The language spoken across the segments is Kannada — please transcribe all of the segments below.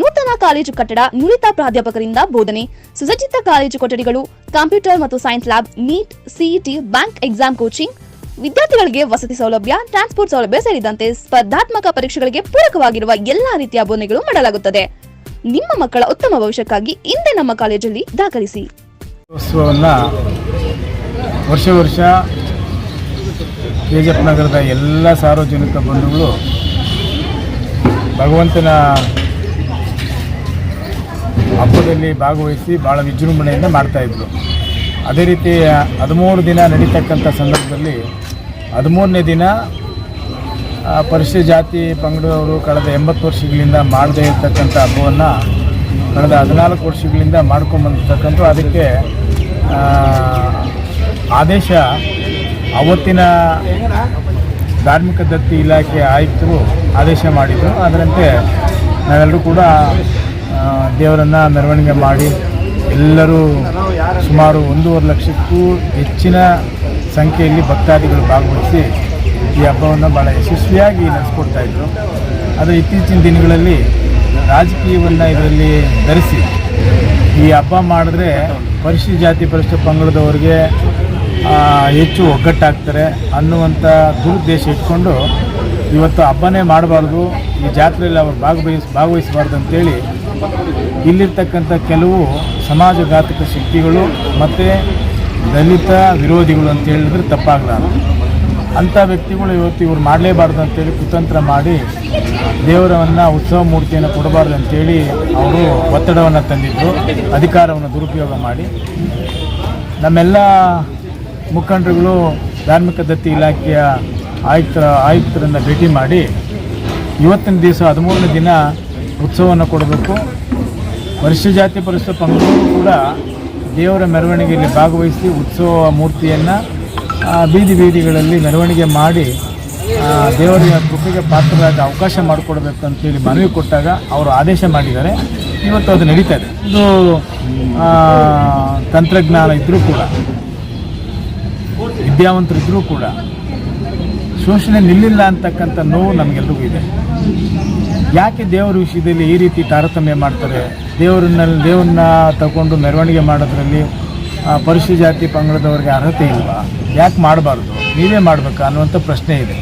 ನೂತನ ಕಾಲೇಜು ಕಟ್ಟಡ ನುರಿತ ಪ್ರಾಧ್ಯಾಪಕರಿಂದ ಬೋಧನೆ. ಸುಸಜ್ಜಿತ ಕಾಲೇಜು ಕೊಠಡಿಗಳು, ಕಂಪ್ಯೂಟರ್ ಮತ್ತು science lab, NEET CET bank exam coaching. ವಿದ್ಯಾರ್ಥಿಗಳಿಗೆ ವಸತಿ ಸೌಲಭ್ಯ, ಟ್ರಾನ್ಸ್ಪೋರ್ಟ್ ಸೌಲಭ್ಯ ಸೇರಿದಂತೆ ಸ್ಪರ್ಧಾತ್ಮಕ ಪರೀಕ್ಷೆಗಳಿಗೆ ಪೂರಕವಾಗಿರುವ ಎಲ್ಲಾ ರೀತಿಯ ಬೋಧನೆಗಳು ಮಾಡಲಾಗುತ್ತದೆ. ನಿಮ್ಮ ಮಕ್ಕಳ ಉತ್ತಮ ಭವಿಷ್ಯಕ್ಕಾಗಿ ಇಂದೇ ನಮ್ಮ ಕಾಲೇಜಲ್ಲಿ ದಾಖಲಿಸಿ. ವರ್ಷ ವರ್ಷ ನಗರದ ಎಲ್ಲ ಸಾರ್ವಜನಿಕ ಬಂಧುಗಳು ಭಗವಂತನ ಹಬ್ಬದಲ್ಲಿ ಭಾಗವಹಿಸಿ ಭಾಳ ವಿಜೃಂಭಣೆಯಿಂದ ಮಾಡ್ತಾಯಿದ್ರು ಅದೇ ರೀತಿ ಹದಿಮೂರು ದಿನ ನಡೀತಕ್ಕಂಥ ಸಂದರ್ಭದಲ್ಲಿ ಹದಿಮೂರನೇ ದಿನ ಪರಿಶಿಷ್ಟ ಜಾತಿ ಪಂಗಡದವರು ಕಳೆದ ಎಂಬತ್ತು ವರ್ಷಗಳಿಂದ ಮಾಡದೇ ಇರತಕ್ಕಂಥ ಹಬ್ಬವನ್ನು ಕಳೆದ ಹದಿನಾಲ್ಕು ವರ್ಷಗಳಿಂದ ಮಾಡ್ಕೊಂಬಂದಿರ್ತಕ್ಕಂಥ ಅದಕ್ಕೆ ಆದೇಶ ಅವತ್ತಿನ ಧಾರ್ಮಿಕ ದತ್ತಿ ಇಲಾಖೆ ಆಯುಕ್ತರು ಆದೇಶ ಮಾಡಿದರು. ಅದರಂತೆ ನಾವೆಲ್ಲರೂ ಕೂಡ ದೇವರನ್ನು ಮೆರವಣಿಗೆ ಮಾಡಿ ಎಲ್ಲರೂ ಸುಮಾರು ಒಂದೂವರೆ ಲಕ್ಷಕ್ಕೂ ಹೆಚ್ಚಿನ ಸಂಖ್ಯೆಯಲ್ಲಿ ಭಕ್ತಾದಿಗಳು ಭಾಗವಹಿಸಿ ಈ ಹಬ್ಬವನ್ನು ಭಾಳ ಯಶಸ್ವಿಯಾಗಿ ನಡೆಸ್ಕೊಡ್ತಾ ಇದ್ದರು ಆದರೆ ಇತ್ತೀಚಿನ ದಿನಗಳಲ್ಲಿ ರಾಜಕೀಯವನ್ನು ಇದರಲ್ಲಿ ಧರಿಸಿ ಈ ಹಬ್ಬ ಮಾಡಿದ್ರೆ ಪರಿಶಿ ಜಾತಿ ಪರಿಶಿಷ್ಟ ಪಂಗಡದವರಿಗೆ ಹೆಚ್ಚು ಒಗ್ಗಟ್ಟಾಗ್ತಾರೆ ಅನ್ನುವಂಥ ದುರುದ್ದೇಶ ಇಟ್ಕೊಂಡು ಇವತ್ತು ಹಬ್ಬನೇ ಮಾಡಬಾರ್ದು. ಈ ಜಾತ್ರೆಯಲ್ಲಿ ಅವರು ಭಾಗವಹಿಸ್ ಭಾಗವಹಿಸಬಾರ್ದು ಅಂತೇಳಿ ಇಲ್ಲಿರ್ತಕ್ಕಂಥ ಕೆಲವು ಸಮಾಜಘಾತಕ ಶಕ್ತಿಗಳು ಮತ್ತು ದಲಿತ ವಿರೋಧಿಗಳು ಅಂತ ಹೇಳಿದ್ರೆ ತಪ್ಪಾಗಲಾರದು ಅಂಥ ವ್ಯಕ್ತಿಗಳು ಇವತ್ತು ಇವ್ರು ಮಾಡಲೇಬಾರ್ದು ಅಂತೇಳಿ ಕುತಂತ್ರ ಮಾಡಿ ದೇವರವನ್ನು, ಉತ್ಸವ ಮೂರ್ತಿಯನ್ನು ಕೊಡಬಾರ್ದು ಅಂತೇಳಿ ಅವರು ಒತ್ತಡವನ್ನು ತಂದಿದ್ದರು ಅಧಿಕಾರವನ್ನು ದುರುಪಯೋಗ ಮಾಡಿ. ನಮ್ಮೆಲ್ಲ ಮುಖಂಡರುಗಳು ಧಾರ್ಮಿಕ ದತ್ತಿ ಇಲಾಖೆಯ ಆಯುಕ್ತರ, ಆಯುಕ್ತರನ್ನು ಭೇಟಿ ಮಾಡಿ ಇವತ್ತಿನ ದಿವಸ ಹದಿಮೂರನೇ ದಿನ ಉತ್ಸವವನ್ನು ಕೊಡಬೇಕು. ವರ್ಷ ಜಾತಿ ಪರಿಸರ ಪಂಗಡಗಳು ಕೂಡ ದೇವರ ಮೆರವಣಿಗೆಯಲ್ಲಿ ಭಾಗವಹಿಸಿ ಉತ್ಸವ ಮೂರ್ತಿಯನ್ನು ಬೀದಿ ಬೀದಿಗಳಲ್ಲಿ ಮೆರವಣಿಗೆ ಮಾಡಿ ದೇವರಿಗೆ ದೇವರ ಕೃಪೆಗೆ ಪಾತ್ರರಾದ ಅವಕಾಶ ಮಾಡಿಕೊಡ್ಬೇಕು ಅಂತೇಳಿ ಮನವಿ ಕೊಟ್ಟಾಗ ಅವರು ಆದೇಶ ಮಾಡಿದ್ದಾರೆ. ಇವತ್ತು ಅದು ನಡೀತಾ ಇದೆ. ಇದು ತಂತ್ರಜ್ಞಾನ ಇದ್ದರೂ ಕೂಡ ವಿದ್ಯಾವಂತರಿದ್ದರೂ ಕೂಡ ಶೋಷಣೆ ನಿಲ್ಲಿಲ್ಲ ಅಂತಕ್ಕಂಥ ನೋವು ನಮಗೆಲ್ರಿಗೂ ಇದೆ. ಯಾಕೆ ದೇವರ ವಿಷಯದಲ್ಲಿ ಈ ರೀತಿ ತಾರತಮ್ಯ ಮಾಡ್ತಾರೆ? ದೇವರನ್ನಲ್ಲಿ ದೇವರನ್ನ ತಗೊಂಡು ಮೆರವಣಿಗೆ ಮಾಡೋದ್ರಲ್ಲಿ ಆ, ಪರಿಶಿಷ್ಟ ಜಾತಿ ಪಂಗಡದವ್ರಿಗೆ ಅರ್ಹತೆ ಇಲ್ವಾ? ಯಾಕೆ ಮಾಡಬಾರ್ದು? ನೀವೇ ಮಾಡಬೇಕಾ ಅನ್ನುವಂಥ ಪ್ರಶ್ನೆ ಇದೆ.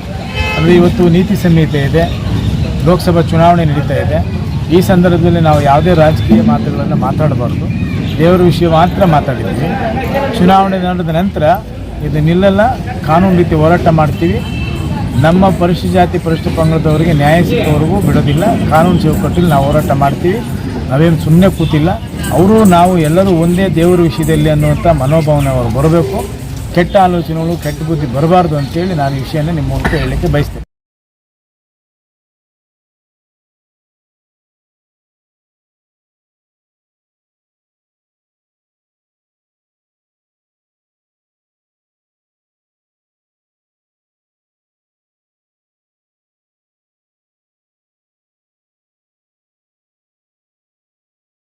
ಅಂದರೆ ಇವತ್ತು ನೀತಿ ಸಂಹಿತೆ ಇದೆ ಲೋಕಸಭಾ ಚುನಾವಣೆ ನಡೀತಾ ಇದೆ. ಈ ಸಂದರ್ಭದಲ್ಲಿ ನಾವು ಯಾವುದೇ ರಾಜಕೀಯ ಮಾತುಗಳನ್ನು ಮಾತಾಡಬಾರ್ದು. ದೇವರ ವಿಷಯ ಮಾತ್ರ ಮಾತಾಡಿದ್ದೀವಿ. ಚುನಾವಣೆ ನಡೆದ ನಂತರ ಇದು ನಿಲ್ಲಲ್ಲ ಕಾನೂನು ರೀತಿ ಹೋರಾಟ ಮಾಡ್ತೀವಿ. ನಮ್ಮ ಪರಿಶಿಷ್ಟ ಜಾತಿ ಪರಿಶಿಷ್ಟ ಪಂಗಡದವರಿಗೆ ನ್ಯಾಯ ಸಿಕ್ಕವರೆಗೂ ಬಿಡೋದಿಲ್ಲ. ಕಾನೂನು ಚೌಕಟ್ಟಲ್ಲಿ ನಾವು ಹೋರಾಟ ಮಾಡ್ತೀವಿ. ನಾವೇನು ಸುಮ್ಮನೆ ಕೂತಿಲ್ಲ. ಅವರು ನಾವು ಎಲ್ಲರೂ ಒಂದೇ ದೇವರ ವಿಷಯದಲ್ಲಿ ಅನ್ನುವಂಥ ಮನೋಭಾವನೆ ಅವರು ಬರಬೇಕು. ಕೆಟ್ಟ ಆಲೋಚನೆಗಳು, ಕೆಟ್ಟ ಬುದ್ಧಿ ಬರಬಾರ್ದು ಅಂತೇಳಿ ನಾನು ಈ ವಿಷಯನ ನಿಮ್ಮ ಮೂಲಕ ಹೇಳಲಿಕ್ಕೆ ಬಯಸ್ತೇನೆ.